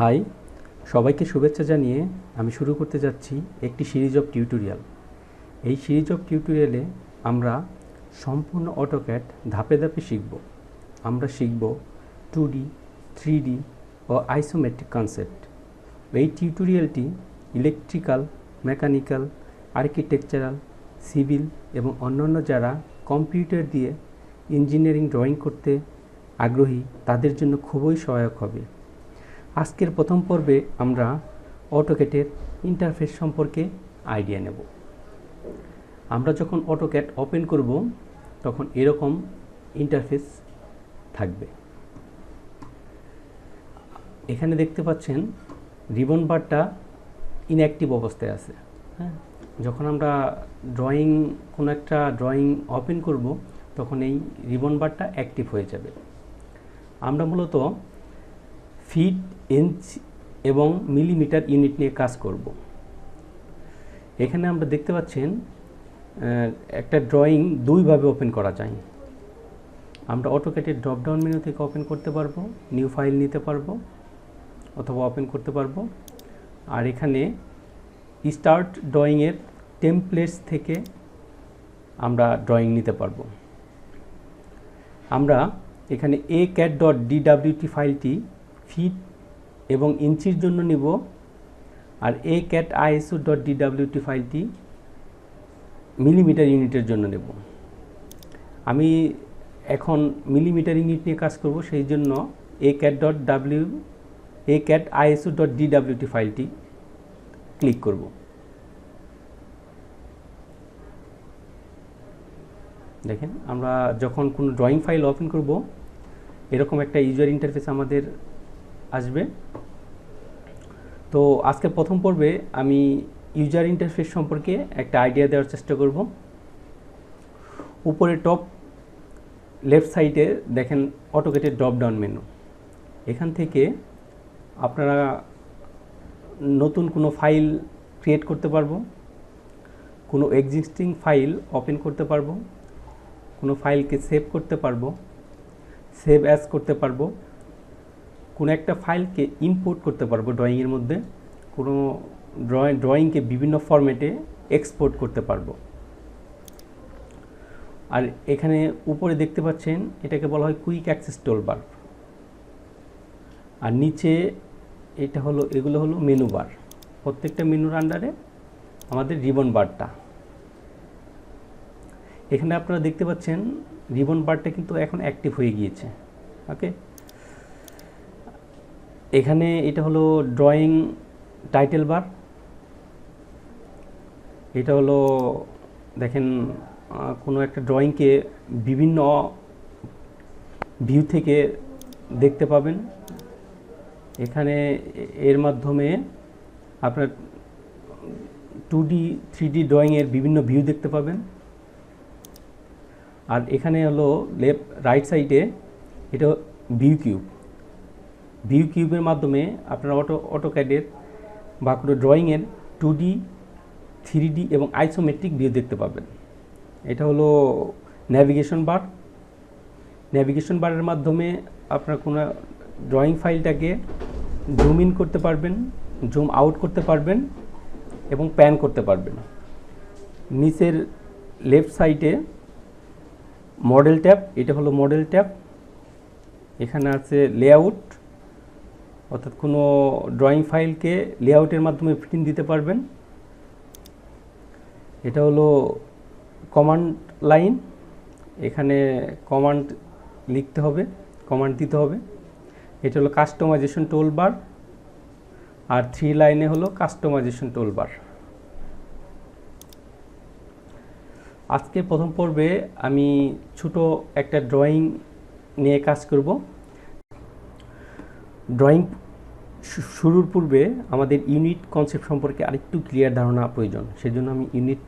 High, সবাইকে শুভেচ্ছা জানিয়ে আমি শুরু করতে যাচ্ছি একটি সিরিজ অফ টিউটোরিয়াল। এই সিরিজ অফ টিউটোরিয়ালে আমরা সম্পূর্ণ অটোক্যাট ধাপে ধাপে শিখব। আমরা শিখব টু ডি, থ্রি ডি ও আইসোমেট্রিক কনসেপ্ট। এই টিউটোরিয়ালটি ইলেকট্রিক্যাল, মেকানিক্যাল, আর্কিটেকচারাল, সিভিল এবং অন্যান্য যারা কম্পিউটার দিয়ে ইঞ্জিনিয়ারিং ড্রয়িং করতে আগ্রহী, তাদের জন্য খুবই সহায়ক হবে। আজকের প্রথম পর্বে আমরা অটোক্যাটের ইন্টারফেস সম্পর্কে আইডিয়া নেব। আমরা যখন অটোক্যাট ওপেন করব, তখন এরকম ইন্টারফেস থাকবে। এখানে দেখতে পাচ্ছেন রিবন বারটা ইনঅ্যাক্টিভ অবস্থায় আছে। হ্যাঁ? যখন আমরা ড্রয়িং কোনো একটা ড্রয়িং ওপেন করব, তখন এই রিবন বারটা অ্যাক্টিভ হয়ে যাবে। আমরা মূলত ফিট ইঞ্চ এবং মিলিমিটার ইউনিট নিয়ে কাজ করব। এখানে আমরা দেখতে পাচ্ছেন একটা ড্রয়িং দুইভাবে ওপেন করা যায়। আমরা অটোক্যাটের ড্রপডাউন মেনু থেকে ওপেন করতে পারব, নিউ ফাইল নিতে পারব অথবা ওপেন করতে পারব। আর এখানে স্টার্ট ড্রয়িংয়ের টেমপ্লেটস থেকে আমরা ড্রয়িং নিতে পারব। আমরা এখানে এ ক্যাট ডট ডিডাব্লিউটি ফাইলটি ফিট এবং ইঞ্চির জন্য নিব। আর A CAD ISO dot DWT ফাইলটি মিলিমিটার ইউনিটের জন্য নেব। আমি এখন মিলিমিটার ইউনিট নিয়ে কাজ করব, সেই জন্য A CAD dot W A CAD ISO dot DWT ফাইলটি ক্লিক করব। দেখেন, আমরা যখন কোনো ড্রয়িং ফাইল ওপেন করব, এরকম একটা ইউজার ইন্টারফেস আমাদের আসবে। তো আজকে প্রথম পর্বে আমি ইউজার ইন্টারফেস সম্পর্কে একটা আইডিয়া দেওয়ার চেষ্টা করব। উপরে টপ লেফট সাইডে দেখেন অটোকেটেড ড্রপ ডাউন মেনু এখান থেকে আপনারা নতুন কোনো ফাইল ক্রিয়েট করতে পারব, কোনো এক্সিস্টিং ফাইল ওপেন করতে পারব, কোনো ফাইলকে সেভ করতে পারব সেভ অ্যাজ করতে পারব। কোনো একটা ফাইলকে ইম্পোর্ট করতে পারব ড্রয়িংয়ের মধ্যে, কোনো ড্রয়িং ড্রয়িংকে বিভিন্ন ফরম্যাটে এক্সপোর্ট করতে পারব। আর এখানে উপরে দেখতে পাচ্ছেন, এটাকে বলা হয় কুইক অ্যাক্সেস টোলবার আর নিচে এটা হলো, এগুলো হলো মেনু বার প্রত্যেকটা মেনুর আন্ডারে আমাদের রিবন বারটা এখানে আপনারা দেখতে পাচ্ছেন রিবন বারটা কিন্তু এখন অ্যাক্টিভ হয়ে গিয়েছে। ওকে এখানে এটা হলো ড্রয়িং টাইটেল বার এটা হলো দেখেন কোনো একটা ড্রয়িংকে বিভিন্ন ভিউ থেকে দেখতে পাবেন। এখানে এর মাধ্যমে আপনার টু ডি থ্রি ডি ড্রয়িংয়ের বিভিন্ন ভিউ দেখতে পাবেন। আর এখানে হলো লেফট রাইট সাইডে এটা ভিউ কিউব ভিউ কিউবের মাধ্যমে আপনারা অটো অটোক্যাডের বা কোনো ড্রয়িংয়ের টু ডি থ্রি ডি এবং আইসোমেট্রিক ভিউ দেখতে পাবেন। এটা হলো ন্যাভিগেশন বার ন্যাভিগেশন বারের মাধ্যমে আপনার কোনো ড্রয়িং ফাইলটাকে জুম ইন করতে পারবেন জুম আউট করতে পারবেন এবং প্যান করতে পারবেন। নিচের লেফট সাইডে মডেল ট্যাব এটা হলো মডেল ট্যাব এখানে আছে লেআউট অর্থাৎ কোনো ড্রয়িং ফাইলকে লেআউটের মাধ্যমে প্রিন্ট দিতে পারবেন। এটা হলো কমান্ড লাইন এখানে কমান্ড লিখতে হবে কমান্ড দিতে হবে। এটা হলো কাস্টমাইজেশন টোলবার আর থ্রি লাইনে হলো কাস্টমাইজেশন টোলবার আজকে প্রথম পর্বে আমি ছোট একটা ড্রয়িং নিয়ে কাজ করব। ড্রয়িং শুরুর পূর্বে আমাদের ইউনিট কনসেপ্ট সম্পর্কে আরেকটু ক্লিয়ার ধারণা প্রয়োজন। সেজন্য আমি ইউনিট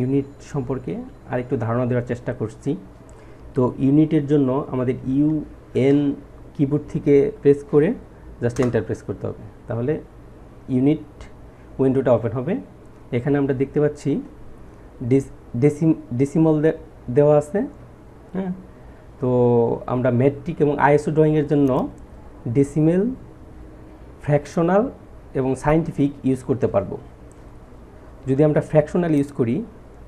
ইউনিট সম্পর্কে আরেকটু ধারণা দেওয়ার চেষ্টা করছি। তো ইউনিটের জন্য আমাদের ইউ, এন কিবোর্ড থেকে প্রেস করে জাস্ট এন্টার প্রেস করতে হবে। তাহলে ইউনিট উইন্ডোটা ওপেন হবে। এখানে আমরা দেখতে পাচ্ছি ডেসিম, ডেসিমল দেওয়া আছে। হ্যাঁ? তো আমরা মেট্রিক এবং আইএসও ড্রয়িংয়ের জন্য ডেসিমেল ফ্র্যাকশনাল এবং সাইন্টিফিক ইউজ করতে পারব। যদি আমরা ফ্র্যাকশনাল ইউজ করি,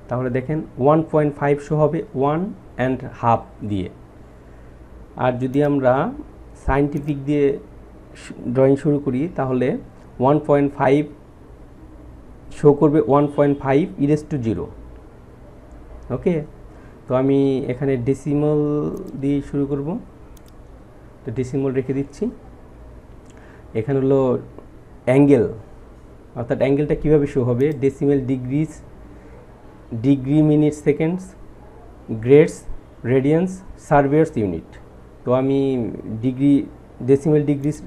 তাহলে দেখেন ওয়ান পয়েন্ট ফাইভ শো হবে ওয়ান অ্যান্ড হাফ দিয়ে। আর যদি আমরা সাইন্টিফিক দিয়ে ড্রয়িং শুরু করি, তাহলে ওয়ান পয়েন্ট ফাইভ শো করবে one point five erase to zero okay তো আমি এখানে ডেসিমাল দিয়ে শুরু করব। তো ডেসিমাল রেখে দিচ্ছি। এখানে হলো অ্যাঙ্গেল অর্থাৎ অ্যাঙ্গেলটা কীভাবে শো হবে? Decimal degrees degree minute seconds grads radians surveyor's unit তো আমি ডিগ্রি ডেসিমেল ডিগ্রিজ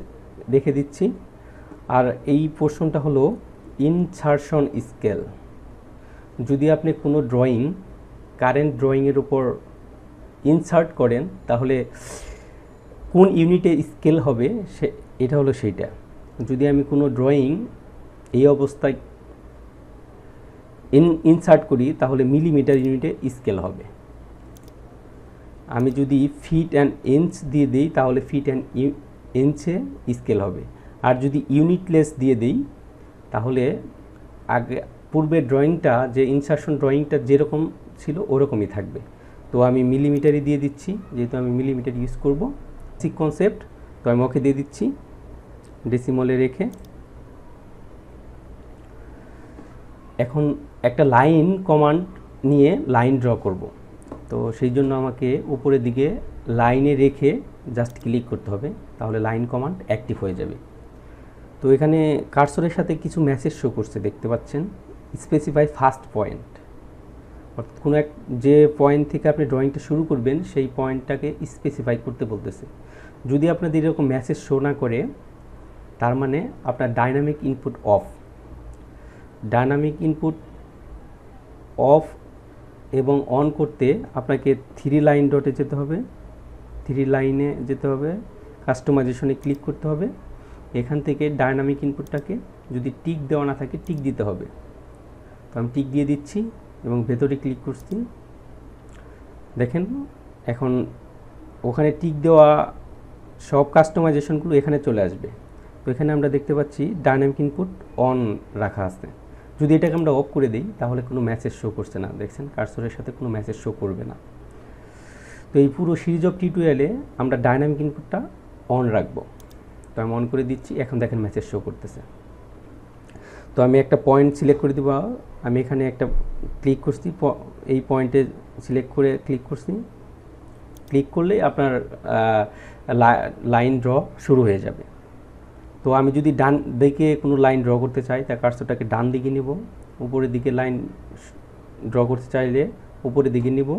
রেখে দিচ্ছি। আর এই পোর্শনটা হলো ইনসারশন স্কেল যদি আপনি কোনো ড্রয়িং কারেন্ট ড্রয়িংয়ের উপর ইনসার্ট করেন, তাহলে কোন ইউনিটে স্কেল হবে সে, এটা হলো সেইটা। যদি আমি কোনো ড্রয়িং এই অবস্থায় ইন ইনসার্ট করি, তাহলে মিলিমিটার ইউনিটে স্কেল হবে। আমি যদি ফিট অ্যান্ড ইঞ্চ দিয়ে দিই, তাহলে ফিট অ্যান্ড ইঞ্চে স্কেল হবে। আর যদি ইউনিটলেস দিয়ে দিই, তাহলে আগে, পূর্বে ড্রয়িংটা যে ইনসার্শন ড্রয়িংটা যেরকম ছিল, ওরকমই থাকবে। তো আমি মিলিমিটারই দিয়ে দিচ্ছি, যেহেতু আমি মিলিমিটার ইউজ করব। ঠিক কনসেপ্ট তো আমি ওকে দিয়ে দিচ্ছি। ডেসিমলে রেখে। এখন একটা লাইন কমান্ড নিয়ে লাইন ড্র করব। তো সেই জন্য আমাকে উপরের দিকে লাইনে রেখে জাস্ট ক্লিক করতে হবে, তাহলে লাইন কমান্ড অ্যাক্টিভ হয়ে যাবে। তো এখানে কার্সরের সাথে কিছু মেসেজ শো করছে, দেখতে পাচ্ছেন? স্পেসিফাই ফার্স্ট পয়েন্ট অর্থাৎ কোনো এক যে পয়েন্ট থেকে আপনি ড্রয়িংটা শুরু করবেন, সেই পয়েন্টটাকে স্পেসিফাই করতে বলতেছে। যদি আপনাদের এরকম মেসেজ শো না করে, তার মানে আপনার dynamic input off dynamic input off এবং অন করতে আপনাকে থ্রি লাইন ডটে যেতে হবে। থ্রি লাইনে যেতে হবে কাস্টমাইজেশনে ক্লিক করতে হবে। এখান থেকে ডায়নামিক ইনপুটটাকে যদি টিক দেওয়া না থাকে টিক দিতে হবে। তো আমি টিক দিয়ে দিচ্ছি এবং ভেতরে ক্লিক করছি। দেখেন, এখন ওখানে টিক দেওয়া সব কাস্টমাইজেশনগুলো এখানে চলে আসবে। তো এখানে আমরা দেখতে পাচ্ছি ডায়নামিক ইনপুট অন রাখা আছে। যদি এটাকে আমরা অফ করে দিই, তাহলে কোনো মেসেজ শো করছে না। দেখছেন, কার্সরের সাথে কোনো মেসেজ শো করবে না। তো এই পুরো সিরিজ অফ টিউটোরিয়ালে আমরা ডায়নামিক ইনপুটটা অন রাখব। তো আমি অন করে দিচ্ছি, এখন দেখেন মেসেজ শো করতেছে। তো আমি একটা পয়েন্ট সিলেক্ট করে দিব। আমি এখানে একটা ক্লিক করছি এই পয়েন্টে সিলেক্ট করে ক্লিক করছি। ক্লিক করলেই আপনার লাইন ড্র শুরু হয়ে যাবে। তো আমি যদি ডান দিকে কোনো লাইন ড্র করতে চাই তা কার্সরটাকে ডান দিকে নেব। উপরের দিকে লাইন ড্র করতে চাইলে উপরের দিকে নিব।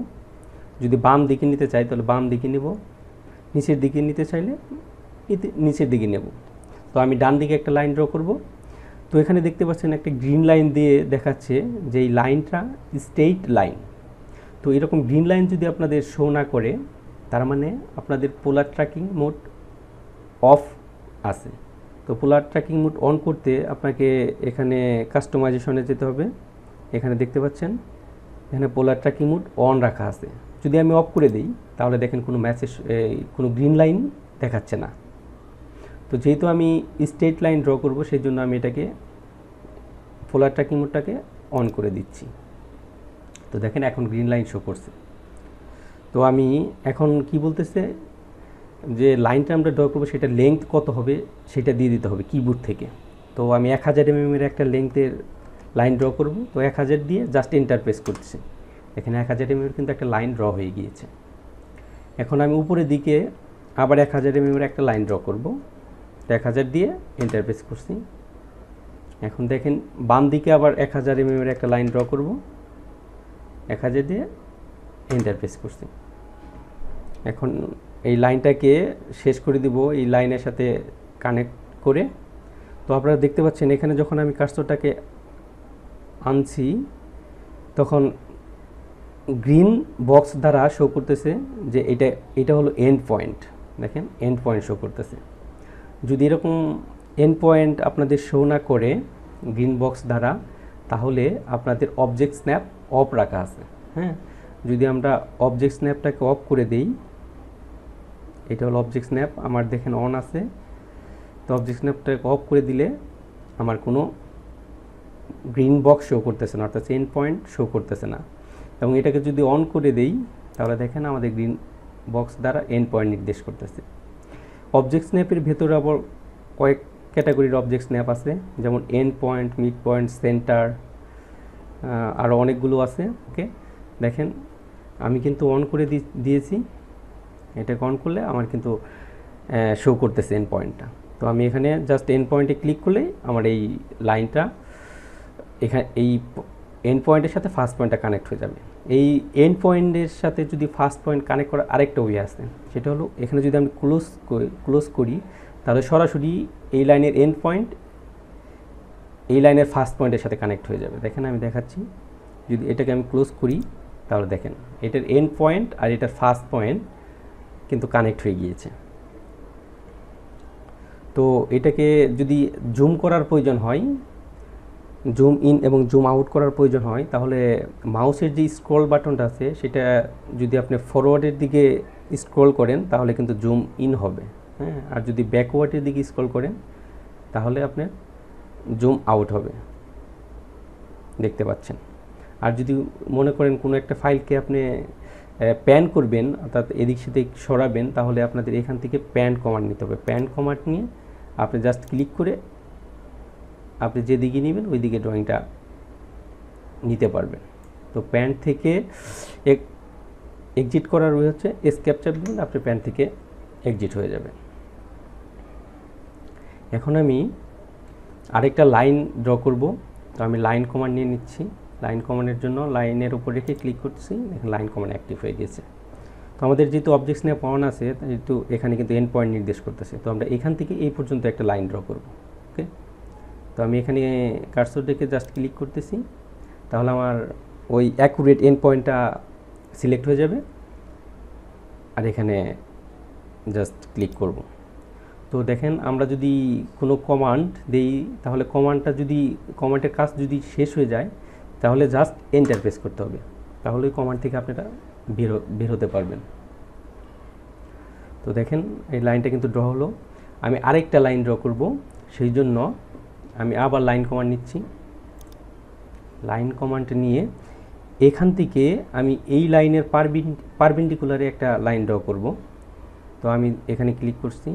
যদি বাম দিকে নিতে চাই, তাহলে বাম দিকে নিব। নিচের দিকে নিতে চাইলে নিচের দিকে নেব। তো আমি ডান দিকে একটা লাইন ড্র করব। তো এখানে দেখতে পাচ্ছেন একটা গ্রিন লাইন দিয়ে দেখাচ্ছে যে এই লাইনটা স্টেট লাইন তো এরকম গ্রিন লাইন যদি আপনাদের শো না করে তার মানে আপনাদের পোলার ট্র্যাকিং মোড অফ আছে। তো পোলার ট্র্যাকিং মোড অন করতে আপনাকে এখানে কাস্টমাইজেশনে যেতে হবে। এখানে দেখতে পাচ্ছেন, এখানে পোলার ট্র্যাকিং মোড অন রাখা আছে। যদি আমি অফ করে দিই, তাহলে দেখেন কোনো ম্যাসেজ কোনো গ্রিন লাইন দেখাচ্ছে না। তো যেহেতু আমি স্টেট লাইন ড্র করব সেই জন্য আমি এটাকে পোলার ট্র্যাকিং মোডটাকে অন করে দিচ্ছি। তো দেখেন এখন গ্রিন লাইন শো করছে। তো আমি এখন কি বলতেছে? যে লাইনটা আমরা ড্র করব সেটা লেংথ কত হবে, সেটা দিয়ে দিতে হবে কিবোর্ড থেকে। তো আমি এক হাজার এমএমের একটা লেংথের লাইন ড্র করব, তো এক হাজার দিয়ে জাস্ট ইন্টারপ্রেস করতেছি। এখানে এক হাজার এমএমের কিন্তু একটা লাইন ড্র হয়ে গিয়েছে। এখন আমি উপরের দিকে আবার এক হাজার এমএমের একটা লাইন ড্র করব। এক হাজার দিয়ে ইন্টারপ্রেস করছি। এখন দেখেন, বাম দিকে আবার এক হাজার এমএমের একটা লাইন ড্র করব। এক হাজার দিয়ে ইন্টারপ্রেস করছি। এখন এই লাইনটাকে শেষ করে দিব, এই লাইনের সাথে কানেক্ট করে। তো আপনারা দেখতে পাচ্ছেন, এখানে যখন আমি কার্সরটাকে আনছি, তখন গ্রিন বক্স দ্বারা শো করতেছে যে এটা এটা হলো এন্ড পয়েন্ট দেখেন এন্ড পয়েন্ট শো করতেছে। যদি এরকম এন্ড পয়েন্ট আপনাদের শো না করে গ্রিন বক্স দ্বারা, তাহলে আপনাদের অবজেক্ট স্ন্যাপ অফ রাখা আছে। হ্যাঁ? যদি আমরা অবজেক্ট স্ন্যাপটাকে অফ করে দেই এটা হলো অবজেক্ট স্ন্যাপ আমার দেখেন অন আছে। তো অবজেক্ট স্ন্যাপটাকে অফ করে দিলে আমার কোনো গ্রিন বক্স শো করতেছে না, অর্থাৎ এন্ড পয়েন্ট শো করতেছে না। এবং এটাকে যদি অন করে দেই, তাহলে দেখেন আমাদের গ্রিন বক্স দ্বারা এন্ড পয়েন্ট নির্দেশ করতেছে। অবজেক্ট স্ন্যাপের ভেতরে আবার কয়েক ক্যাটাগরির অবজেক্ট স্ন্যাপ আছে, যেমন end point mid point centre আরও অনেকগুলো আছে ওকে দেখেন, আমি কিন্তু অন করে দিয়েছি। এটাকে অন করলে আমার কিন্তু শো করতেছে এন পয়েন্টটা তো আমি এখানে জাস্ট এন্ড পয়েন্টে ক্লিক করলেই আমার এই লাইনটা এখানে এই এন পয়েন্টের সাথে ফার্স্ট পয়েন্টটা কানেক্ট হয়ে যাবে। এই এন পয়েন্টের সাথে যদি ফার্স্ট পয়েন্ট কানেক্ট করার আরেকটা ওয়ে আছে, সেটা হলো এখানে যদি আমি ক্লোজ ক্লোজ করি, তাহলে সরাসরি এই লাইনের এন পয়েন্ট এই লাইনের ফার্স্ট পয়েন্টের সাথে কানেক্ট হয়ে যাবে। দেখেন আমি দেখাচ্ছি, যদি এটাকে আমি ক্লোজ করি, তাহলে দেখেন, এটার এন্ড পয়েন্ট আর এটার ফার্স্ট পয়েন্ট কিন্তু কানেক্ট হয়ে গিয়েছে। তো এটাকে যদি জুম করার প্রয়োজন হয় জুম ইন এবং জুম আউট করার প্রয়োজন হয়, তাহলে মাউসের যে স্ক্রল বাটনটা আছে, সেটা যদি আপনি ফরওয়ার্ডের দিকে স্ক্রল করেন, তাহলে কিন্তু জুম ইন হবে। হ্যাঁ আর যদি ব্যাকওয়ার্ডের দিকে স্ক্রল করেন, তাহলে আপনার জুম আউট হবে। দেখতে পাচ্ছেন? আর যদি মনে করেন কোনো একটা ফাইলকে আপনি প্যান করবেন, অর্থাৎ এদিক সেদিক সরাবেন, তাহলে আপনাদের এখান থেকে প্যান কমান্ড নিতে হবে। প্যান কমান্ড নিয়ে আপনি জাস্ট ক্লিক করে আপনি যেদিকে নেবেন ওই দিকে ড্রয়িংটা নিতে পারবেন। তো প্যান থেকে এক এক্সিট করার ওই হচ্ছে এসকেপ চাপ দিন, আপনি প্যান থেকে এক্সিট হয়ে যাবে এখন আমি আরেকটা লাইন ড্র করব। তো আমি লাইন কমান্ড নিয়ে নিচ্ছি। লাইন কমান্ডের জন্য লাইনের উপর রেখে ক্লিক করছি দেখেন লাইন কমান্ড অ্যাক্টিভ হয়ে গেছে। তো আমাদের যেহেতু অবজেক্টস নিয়ে পাওয়ান আছে যেহেতু এখানে কিন্তু এন্ড পয়েন্ট নির্দেশ করতেছে। তো আমরা এখান থেকে এই পর্যন্ত একটা লাইন ড্র করব ওকে তো আমি এখানে কার্সর দেখে জাস্ট ক্লিক করতেছি, তাহলে আমার ওই অ্যাকুরেট এন্ড পয়েন্টটা সিলেক্ট হয়ে যাবে। আর এখানে জাস্ট ক্লিক করব। তো দেখেন আমরা যদি কোনো কমান্ড দেই, তাহলে কমান্ডটা যদি কমান্ডের কাজ যদি শেষ হয়ে যায় তাহলে জাস্ট এন্টার প্রেস করতে হবে। তাহলে ওই কমান্ড থেকে আপনারা বেরো বের হতে পারবেন। তো দেখেন, এই লাইনটা কিন্তু ড্র হলো। আমি আরেকটা লাইন ড্র করব। সেই জন্য আমি আবার লাইন কমান্ড নিচ্ছি। লাইন কমান্ড নিয়ে এখান থেকে আমি এই লাইনের পারবিন পারপেন্ডিকুলারে একটা লাইন ড্র করব। তো আমি এখানে ক্লিক করছি।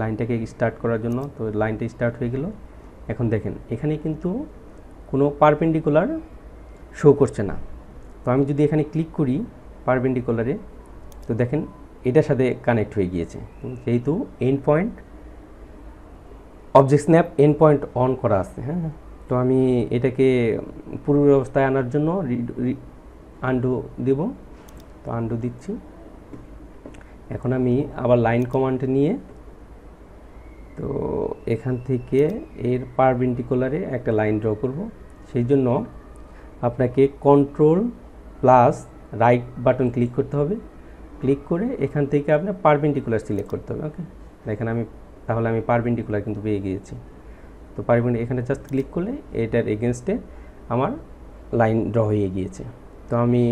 লাইনটাকে স্টার্ট করার জন্য, তো লাইনটা স্টার্ট হয়ে গেল। এখন দেখেন, এখানে কিন্তু কোনো পারপেন্ডিকুলার শো করছে না। তো আমি যদি এখানে ক্লিক করি পারপেন্ডিকুলারে তো দেখেন এটার সাথে কানেক্ট হয়ে গিয়েছে। যেহেতু end point object snap end point on করা আছে হ্যাঁ? তো আমি এটাকে পূর্ব অবস্থায় আনার জন্য আন্ডু দেব। তো আন্ডু দিচ্ছি। এখন আমি আবার লাইন কমান্ড নিয়ে, তো এখান থেকে এর পারপেন্ডিকুলারে একটা লাইন ড্র করব। সেই জন্য আপনাকে control plus right button click করতে হবে। ক্লিক করে এখান থেকে আপনার পারপেন্ডিকুলার সিলেক্ট করতে হবে ওকে এখানে আমি, তাহলে আমি পারপেন্ডিকুলার কিন্তু পেয়ে গিয়েছি। তো পারপেন্ডি এখানে জাস্ট ক্লিক করলে এটার এগেনস্টে আমার লাইন ড্র হয়ে গিয়েছে। তো আমি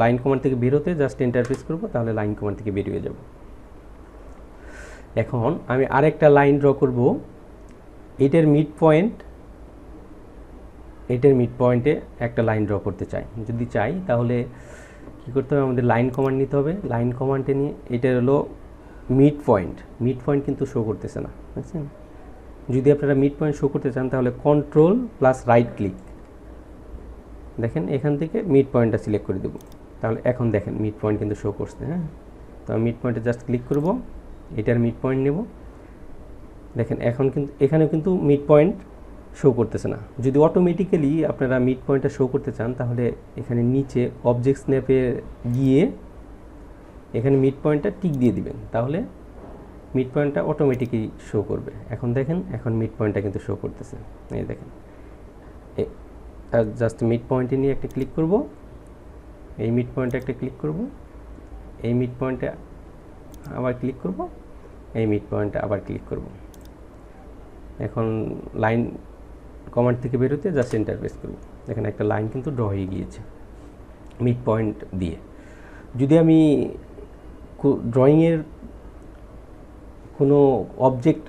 লাইন কমান্ড থেকে বেরোতে জাস্ট ইন্টারফেস করব, তাহলে লাইন কমান্ড থেকে বেরিয়ে যাব। এখন আমি আরেকটা লাইন ড্র করব। এটার মিড পয়েন্ট এটার মিড পয়েন্টে একটা লাইন ড্র করতে চাই। যদি চাই, তাহলে কী করতে হবে? আমাদের লাইন কমান্ড নিতে হবে। লাইন কমান্ডে নিয়ে এটা হলো মিড পয়েন্ট মিড পয়েন্ট কিন্তু শো করতেছে না, বুঝছেন? যদি আপনারা মিড পয়েন্ট শো করতে চান, তাহলে কন্ট্রোল প্লাস রাইট ক্লিক দেখেন, এখান থেকে মিড পয়েন্টটা সিলেক্ট করে দেবো। তাহলে এখন দেখেন মিড পয়েন্ট কিন্তু শো করছে হ্যাঁ? তো আমি মিড পয়েন্টে জাস্ট ক্লিক করব। এটার মিড পয়েন্ট নেব। দেখেন, এখন কিন্তু, এখানেও কিন্তু মিড পয়েন্ট শো করতেছে না। যদি অটোমেটিক্যালি আপনারা মিড পয়েন্টটা শো করতে চান, তাহলে এখানে নিচে অবজেক্ট স্ন্যাপে গিয়ে এখানে মিড পয়েন্টটা টিক দিয়ে দিবেন। তাহলে মিড পয়েন্টটা অটোমেটিকই শো করবে। এখন দেখেন, এখন মিড পয়েন্টটা কিন্তু শো করতেছে। এই দেখেন। জাস্ট মিড পয়েন্টে নিয়ে একটা ক্লিক করব। এই মিড পয়েন্টে একটা ক্লিক করব। এই মিড পয়েন্টে আবার ক্লিক করব। এই মিড পয়েন্টে আবার ক্লিক করব। এখন লাইন কমান্ড থেকে বেরোতে জাস্ট এন্টার প্রেস করব। দেখেন একটা লাইন কিন্তু ড্র হয়ে গিয়েছে মিড পয়েন্ট দিয়ে। যদি আমি ড্রয়িংয়ের কোনো অবজেক্ট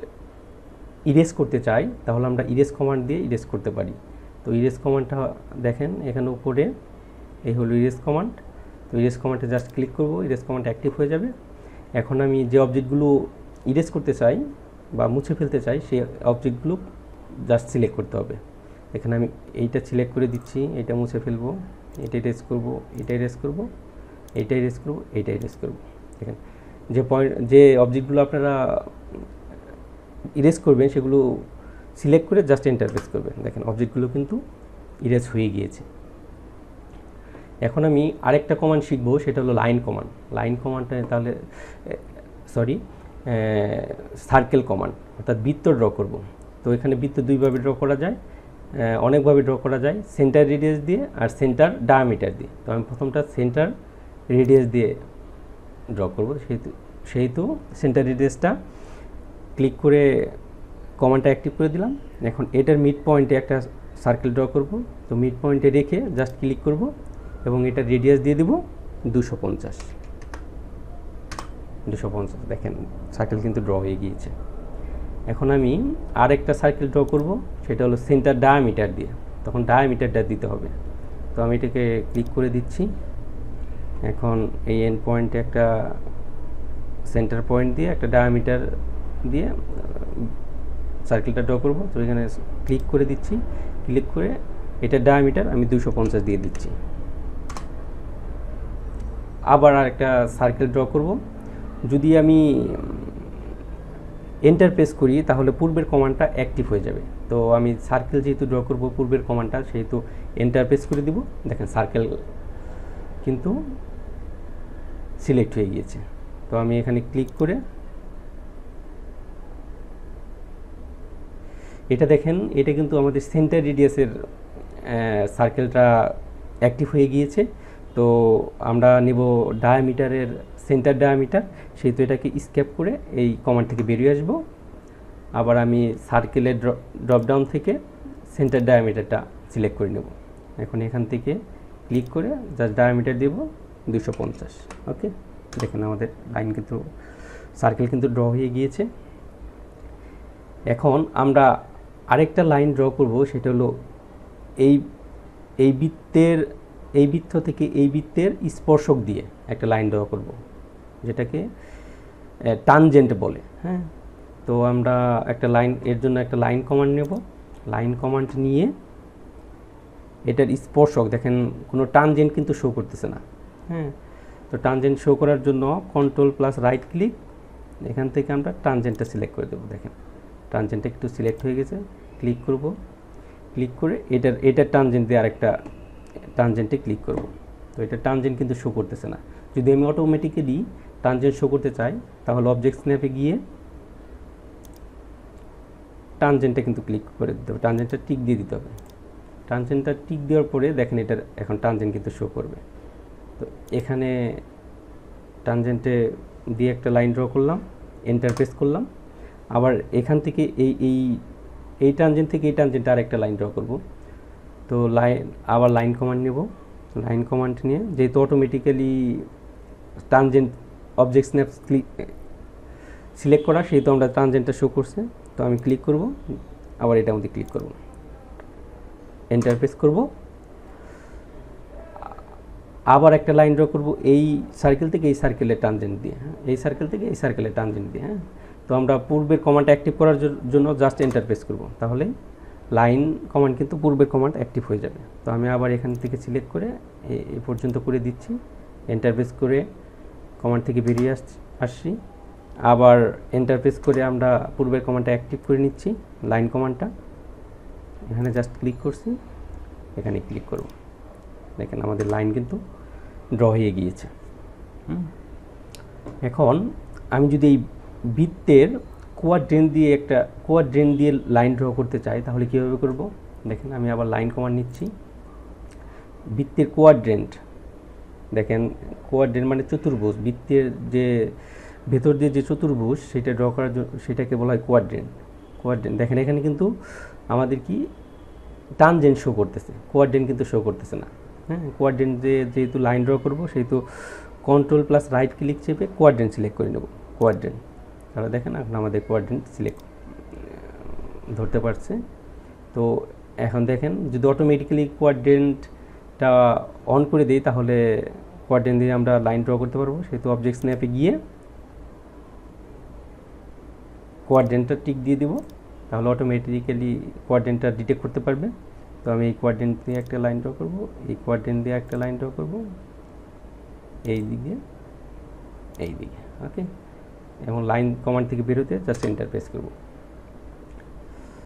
ইরেজ করতে চাই, তাহলে আমরা ইরেজ কমান্ড দিয়ে ইরেজ করতে পারি। তো ইরেজ কমান্ডটা দেখেন, এখানে উপরে এই হলো ইরেজ কমান্ড তো ইরেজ কমান্ডে জাস্ট ক্লিক করব ইরেজ কমান্ড অ্যাক্টিভ হয়ে যাবে। এখন আমি যে অবজেক্টগুলো ইরেজ করতে চাই বা মুছে ফেলতে চাই, সেই অবজেক্টগুলো জাস্ট সিলেক্ট করতে হবে। এখানে আমি এইটা সিলেক্ট করে দিচ্ছি এটা মুছে ফেলব এটা ইরেজ করব এটা ইরেজ করব, এইটা ইরেজ করব, এইটা ইরেজ করব। দেখেন, যে পয়েন্ট যে অবজেক্টগুলো আপনারা ইরেজ করবেন, সেগুলো সিলেক্ট করে জাস্ট ইন্টারফেস করবেন। দেখেন অবজেক্টগুলো কিন্তু ইরেজ হয়ে গিয়েছে। এখন আমি আরেকটা কমান্ড শিখব, সেটা হলো লাইন কমান্ড লাইন কমান্ডটা তাহলে সরি সার্কেল কমান্ড অর্থাৎ বৃত্ত ড্র করব। তো এখানে বৃত্ত দুইভাবে ড্র করা যায় অনেকভাবে ড্র করা যায় সেন্টার রেডিয়াস দিয়ে আর সেন্টার ডায়ামিটার দিয়ে। তো আমি প্রথমটা সেন্টার রেডিয়াস দিয়ে ড্র করব, সেহেতু সেহেতু সেন্টার রেডিয়াসটা ক্লিক করে কমান্ডটা অ্যাক্টিভ করে দিলাম। এখন এটার মিড পয়েন্টে একটা সার্কেল ড্র করব। তো মিড পয়েন্টে রেখে জাস্ট ক্লিক করব এবং এটা রেডিয়াস দিয়ে দেব দুশো পঞ্চাশ। দুশো পঞ্চাশ, দেখেন সার্কেল কিন্তু ড্র হয়ে গিয়েছে। এখন আমি আরেকটা সার্কেল ড্র করব, সেটা হলো সেন্টার ডায়ামিটার দিয়ে। তখন ডায়ামিটারটা দিতে হবে। তো আমি এটাকে ক্লিক করে দিচ্ছি। এখন এই এন্ড পয়েন্টে একটা সেন্টার পয়েন্ট দিয়ে একটা ডায়ামিটার দিয়ে সার্কেলটা ড্র করব। তো এখানে ক্লিক করে দিচ্ছি। ক্লিক করে এটা ডায়ামিটার আমি দুশো পঞ্চাশ দিয়ে দিচ্ছি। আবার আরেকটা সার্কেল ড্র করব। যদি আমি এন্টার প্রেস করি, তাহলে পূর্বের কমান্ডটা অ্যাক্টিভ হয়ে যাবে। তো আমি সার্কেল যেহেতু ড্র করব, পূর্বের কমান্ডটা সেহেতু এন্টার প্রেস করে দিব। দেখেন সার্কেল কিন্তু সিলেক্ট হয়ে গিয়েছে। তো আমি এখানে ক্লিক করে এটা দেখেন, এটা কিন্তু আমাদের সেন্টার রেডিয়াসের সার্কেলটা অ্যাক্টিভ হয়ে গিয়েছে। তো আমরা নেব ডায়ামিটারের সেন্টার ডায়ামিটার সেহেতু এটাকে স্কেপ করে এই কমান্ড থেকে বেরিয়ে আসব। আবার আমি সার্কেলের ড্রপডাউন থেকে সেন্টার ডায়ামিটারটা সিলেক্ট করে নেব। এখন এখান থেকে ক্লিক করে জাস্ট ডায়ামিটার দেব দুশো পঞ্চাশ ওকে দেখেন আমাদের লাইন কিন্তু সার্কেল কিন্তু ড্র হয়ে গিয়েছে। এখন আমরা আরেকটা লাইন ড্র করব, সেটা হলো এই এই বৃত্তের, এই বৃত্ত থেকে এই বৃত্তের স্পর্শক দিয়ে একটা লাইন ড্র করব। যেটাকে টানজেন্ট বলে হ্যাঁ? তো আমরা একটা লাইন এর জন্য একটা লাইন কমান্ড নেব। লাইন কমান্ড নিয়ে এটার স্পর্শক, দেখেন কোনো টানজেন্ট কিন্তু শো করতেছে না হ্যাঁ? তো টানজেন্ট শো করার জন্য কন্ট্রোল প্লাস রাইট ক্লিক এখান থেকে আমরা টানজেন্টটা সিলেক্ট করে দেবো, দেখেন। টানজেন্টটা একটু সিলেক্ট হয়ে গেছে ক্লিক করব। ক্লিক করে এটার এটার টানজেন্ট দিয়ে আরেকটা টানজেন্টে ক্লিক করব। তো এটা টানজেন্ট কিন্তু শো করতেছে না। যদি আমি অটোমেটিক্যালি টানজেন্ট শো করতে চাই, তাহলে অবজেক্ট স্ন্যাপে গিয়ে টানজেন্টটা কিন্তু ক্লিক করে দিতে হবে। টানজেন্টটা টিক দিয়ে দিতে হবে। টানজেন্টটা টিক দেওয়ার পরে দেখেন এটার এখন টানজেন্ট কিন্তু শো করবে। তো এখানে টানজেন্টে দিয়ে একটা লাইন ড্র করলাম এন্টারপ্রেস করলাম। আবার এখান থেকে এই এই এই টানজেন্ট থেকে এই টানজেন্টে আর একটা লাইন ড্র করব। তো লাইন আবার লাইন কমান্ড নেব। লাইন কমান্ড নিয়ে যেহেতু automatically tangent object snap click select করা, সেহেতু আমরা ট্রানজেন্টটা শো করছে। তো আমি ক্লিক করব, আবার এটার মধ্যে ক্লিক করব। এন্টারপ্রেস করব। আবার একটা লাইন ড্র করব, এই সার্কেল থেকে এই সার্কেলের ট্রানজেন্ট দিয়ে হ্যাঁ? এই সার্কেল থেকে এই সার্কেলের ট্রানজেন্ট দিয়ে হ্যাঁ? তো আমরা পূর্বের কমান্ড অ্যাক্টিভ করার জন্য জাস্ট এন্টারপ্রেস করব। তাহলে লাইন কমান্ড কিন্তু পূর্বের কমান্ড অ্যাক্টিভ হয়ে যাবে। তো আমি আবার এখান থেকে সিলেক্ট করে এ পর্যন্ত করে দিচ্ছি। এন্টারপ্রেস করে কমান্ড থেকে বেরিয়ে আস আসছি। আবার এন্টারপ্রেস করে আমরা পূর্বের কমান্ডটা অ্যাক্টিভ করে নিচ্ছি লাইন কমান্ডটা এখানে জাস্ট ক্লিক করছি, এখানে ক্লিক করব। দেখেন আমাদের লাইন কিন্তু ড্র হয়ে গিয়েছে। এখন আমি যদি এই বৃত্তের কোয়াড্রেন দিয়ে একটা কোয়াড্রেন দিয়ে লাইন ড্র করতে চাই, তাহলে কীভাবে করব? দেখেন আমি আবার লাইন কমান্ড নিচ্ছি। বৃত্তের কোয়াড্রেন্ট দেখেন, কোয়াড্রেন্ট মানে চতুর্ভুজ, বৃত্তের যে, ভেতর দিয়ে যে চতুর্ভুজ, সেটা ড্র করার সেটাকে বলা হয় কোয়াড্রেন্ট। কোয়াড্রেন্ট, দেখেন এখানে কিন্তু আমাদের কি টানজেন্ট শো করতেছে। কোয়াড্রেন্ট কিন্তু শো করতেছে না। হ্যাঁ কোয়াড্রেন্ট যে, যেহেতু লাইন ড্র করব, সেহেতু কন্ট্রোল প্লাস রাইট ক্লিক চেপে কোয়াড্রেন্ট সিলেক্ট করে নেব। কোয়াড্রেন্ট তাহলে দেখেন এখন আমাদের কোয়াড্রেন্ট সিলেক্ট ধরতে পারছে। তো এখন দেখেন, যদি অটোমেটিক্যালি কোয়াড্রেন্টটা অন করে দিই, তাহলে কোয়াড্রেন্ট দিয়ে আমরা লাইন ড্র করতে পারব। সেহেতু অবজেক্ট স্ন্যাপে গিয়ে কোয়াড্রেন্টটা টিক দিয়ে দেবো। তাহলে অটোমেটিক্যালি কোয়াড্রেন্টটা ডিটেক্ট করতে পারবে। তো আমি এই কোয়াড্রেন্ট দিয়ে একটা লাইন ড্র করব, এই কোয়াড্রেন্ট দিয়ে একটা লাইন ড্র করব। এই দিকে এই দিকে ওকে এবং লাইন কমান্ড থেকে বেরোতে জাস্ট এন্টার প্রেস করব।